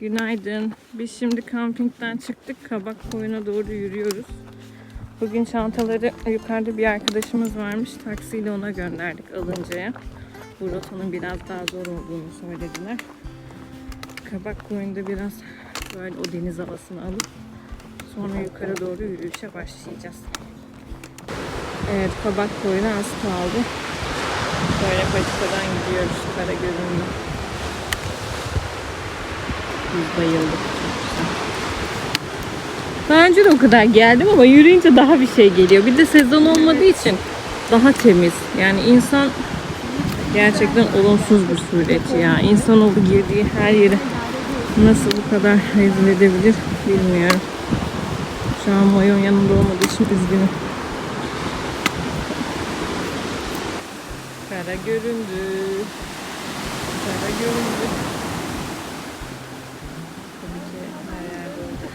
Günaydın. Biz şimdi kampingden çıktık. Kabak koyuna doğru yürüyoruz. Bugün çantaları yukarıda bir arkadaşımız varmış. Taksiyle ona gönderdik Alınca'ya. Bu rotanın biraz daha zor olduğunu söylediler. Kabak koyunda biraz böyle o deniz havasını alıp sonra yukarı doğru yürüyüşe başlayacağız. Evet kabak koyuna az kaldı. Böyle patikadan gidiyoruz kara görünümlü. Biz bayıldık. Daha önce de o kadar geldim ama yürüyünce daha bir şey geliyor. Bir de sezon olmadığı için daha temiz. Yani insan gerçekten olumsuz bir sureti ya. İnsanoğlu girdiği her yeri nasıl bu kadar rezil edebilir bilmiyorum. Şu an Mayon yanında olmadığı için üzgünüm. Kara göründü. Kara göründü. Tabii ki her yerde olacak.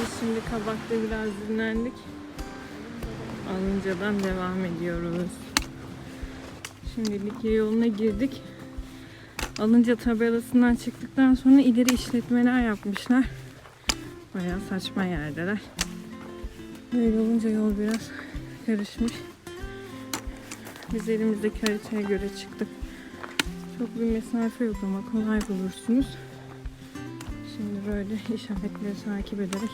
Biz şimdi kabakta biraz dinlendik. Alıncadan devam ediyoruz. Şimdi Likya yoluna girdik. Alınca tabelasından çıktıktan sonra ileri işletmeler yapmışlar. Bayağı saçma yerdeler. Böyle olunca yol biraz karışmış. Biz elimizdeki haritaya göre çıktık. Çok bir mesafe yok ama kolay bulursunuz. Şimdi böyle işaretleri takip ederek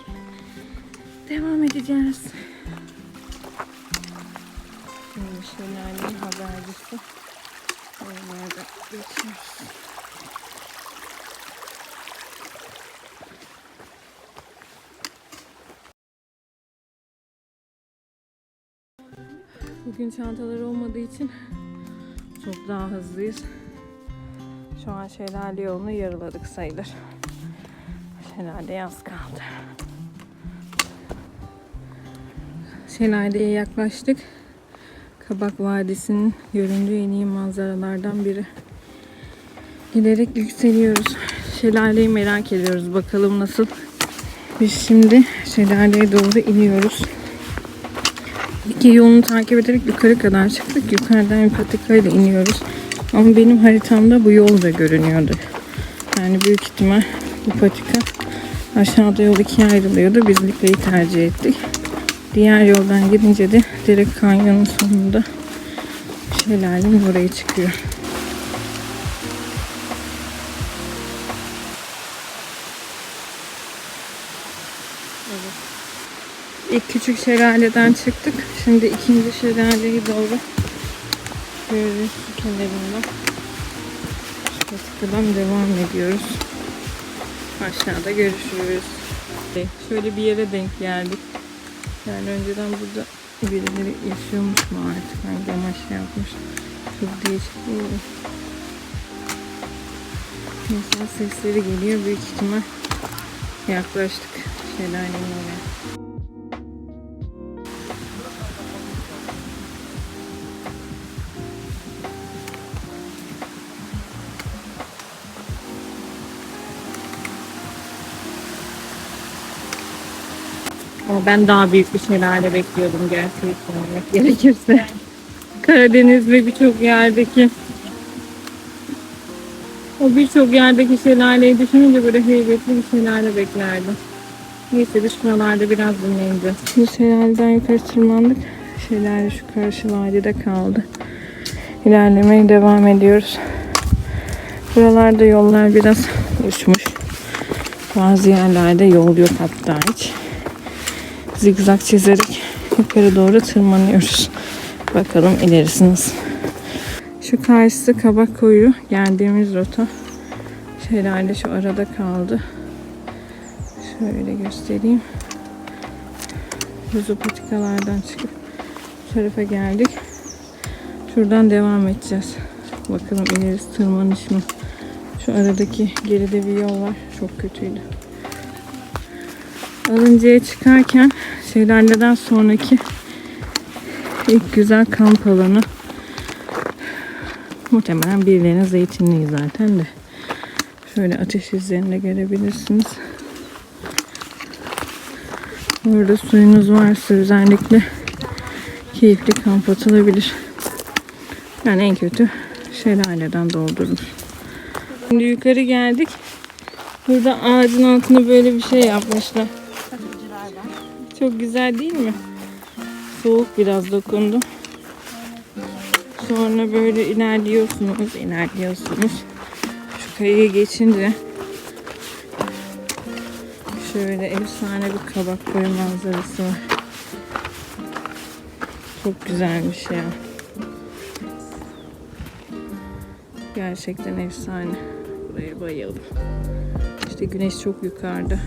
devam edeceğiz. Şimdi şelalenin habercisi. Oralarda geçiyoruz. Bugün çantalar olmadığı için çok daha hızlıyız. Şu an şelale yolunu yarıladık sayılır. Şelaleye az kaldı. Şelaleye yaklaştık. Kabak Vadisi'nin göründüğü en iyi manzaralardan biri. Giderek yükseliyoruz. Şelaleyi merak ediyoruz. Bakalım nasıl. Biz şimdi şelaleye doğru iniyoruz. İki yolunu takip ederek yukarı kadar çıktık. Yukarıdan bir patikayla iniyoruz. Ama benim haritamda bu yol da görünüyordu. Yani büyük ihtimal bu patika aşağıda yol ikiye ayrılıyordu. Biz Likle'yi tercih ettik. Diğer yoldan gidince de direkt kanyonun sonunda şelalenin oraya çıkıyor. İlk küçük şelaleden çıktık. Şimdi ikinci şelaleyi doğru görüyoruz kenarında. Şu patikadan devam ediyoruz. Aşağıda görüşürüz. Şöyle bir yere denk geldik. Yani önceden burada birileri yaşıyormuş mu artık? Hangi amaçla yapmış? Çok değişik mi? İnsan sesleri geliyor. Büyük ihtimal yaklaştık şelalenin oraya. Ama ben daha büyük bir şelale bekliyordum gerçeği söylemek gerekirse. Karadeniz ve birçok yerdeki o birçok yerdeki şelaleyi düşününce böyle heybetli bir şelale beklerdim. Neyse biz şuralarda biraz dinleneceğiz. Şimdi şelaleden yukarı tırmandık. Şelale şu karşı vadide kaldı. İlerlemeye devam ediyoruz. Buralarda yollar biraz uçmuş. Bazı yerlerde yol yok hatta hiç zigzag çizerek yukarı doğru tırmanıyoruz. Bakalım ilerisi nasıl. Şu karşısı kabak koyu. Geldiğimiz rota. Şelale şu arada kaldı. Şöyle göstereyim. Düz patikalardan çıkıp tarafa geldik. Şuradan devam edeceğiz. Bakalım ilerisi tırmanış mı? Şu aradaki geride bir yol var. Çok kötüydü. Alıncı'ya çıkarken şelaleden sonraki ilk güzel kamp alanı muhtemelen birilerinin zeytinliği zaten de şöyle ateş izlerini görebilirsiniz. Orada suyunuz varsa özellikle keyifli kamp atılabilir. Yani en kötü şelaleden doldurur. Şimdi yukarı geldik. Burada ağacın altında böyle bir şey yapmışlar. Çok güzel değil mi? Soğuk biraz dokundu. Sonra böyle ilerliyorsunuz, ilerliyorsunuz. Şu kayayı geçince şöyle efsane bir kabak koyu manzarası var. Çok güzelmiş ya. Gerçekten efsane. Buraya bayıldım. İşte güneş çok yukarıda.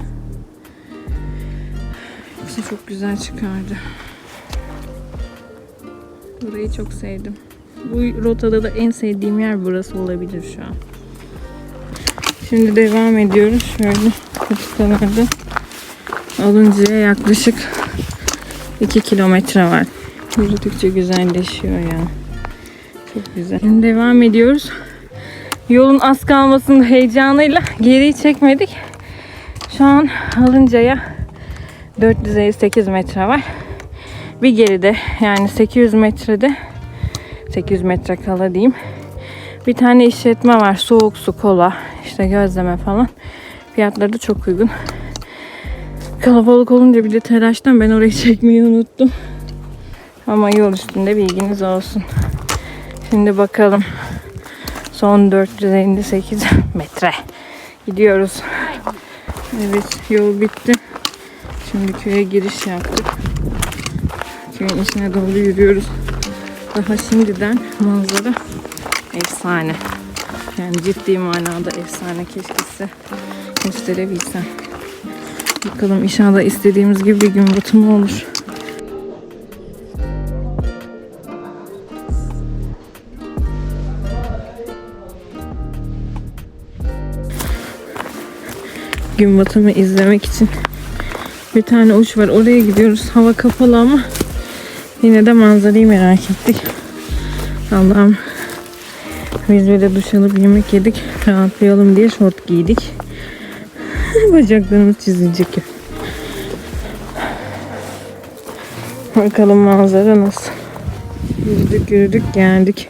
Yoksa çok güzel çıkardı. Burayı çok sevdim. Bu rotada da en sevdiğim yer burası olabilir şu an. Şimdi devam ediyoruz. Şöyle patikalarda alıncaya yaklaşık 2 kilometre var. Yürüdükçe güzelleşiyor ya. Çok güzel. Şimdi devam ediyoruz. Yolun az kalmasının heyecanıyla geriyi çekmedik. Şu an alıncaya 458 metre var. Bir geride yani 800 metrede 800 metre kala diyeyim. Bir tane işletme var. Soğuk su, kola, işte gözleme falan. Fiyatları da çok uygun. Kalabalık olunca bir de telaştan ben orayı çekmeyi unuttum. Ama yol üstünde bilginiz olsun. Şimdi bakalım. Son 458 metre. Gidiyoruz. Evet yol bitti. Şimdi köye giriş yaptık. Köyün içine doğru yürüyoruz. Daha şimdiden manzara efsane. Yani ciddi manada efsane keşke size gösterebilsem. Bakalım inşallah istediğimiz gibi bir gün batımı olur. Gün batımı izlemek için bir tane uç var. Oraya gidiyoruz. Hava kapalı ama yine de manzarayı merak ettik. Allah'ım biz böyle duş alıp yemek yedik. Rahatlayalım diye şort giydik. Bacaklarımız çizilecek. Bakalım manzara nasıl. Yürüdük yürüdük geldik.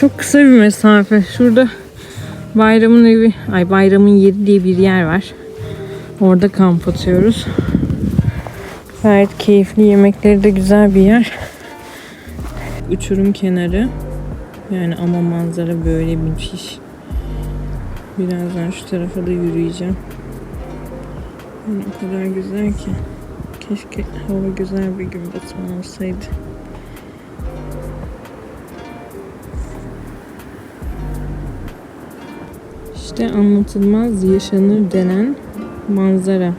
Çok kısa bir mesafe. Şurada bayramın evi, ay bayramın yeri diye bir yer var. Orada kamp atıyoruz. Gayet keyifli yemekleri de güzel bir yer. Uçurum kenarı. Yani ama manzara böyle müthiş. Birazdan şu tarafa da yürüyeceğim. Yani o kadar güzel ki. Keşke hava güzel bir gün batımı olsaydı. İşte anlatılmaz yaşanır denen manzara.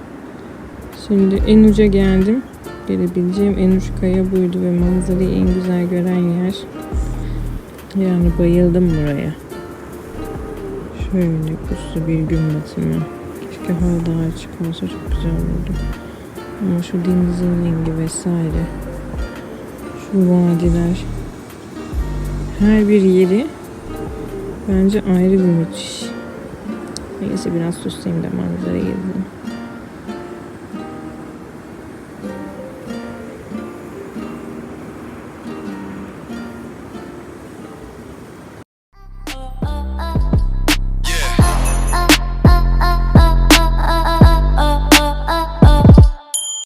Şimdi en uca geldim. Gelebileceğim en uç kaya buydu ve manzarayı en güzel gören yer. Yani bayıldım buraya. Şöyle puslu bir gün batımı. Keşke hava daha açık olsa çok güzel olurdu. Ama şu denizin rengi vesaire. Şu vadiler. Her bir yeri bence ayrı bir müthiş. Neyse biraz susayım da manzarayı izleyeyim.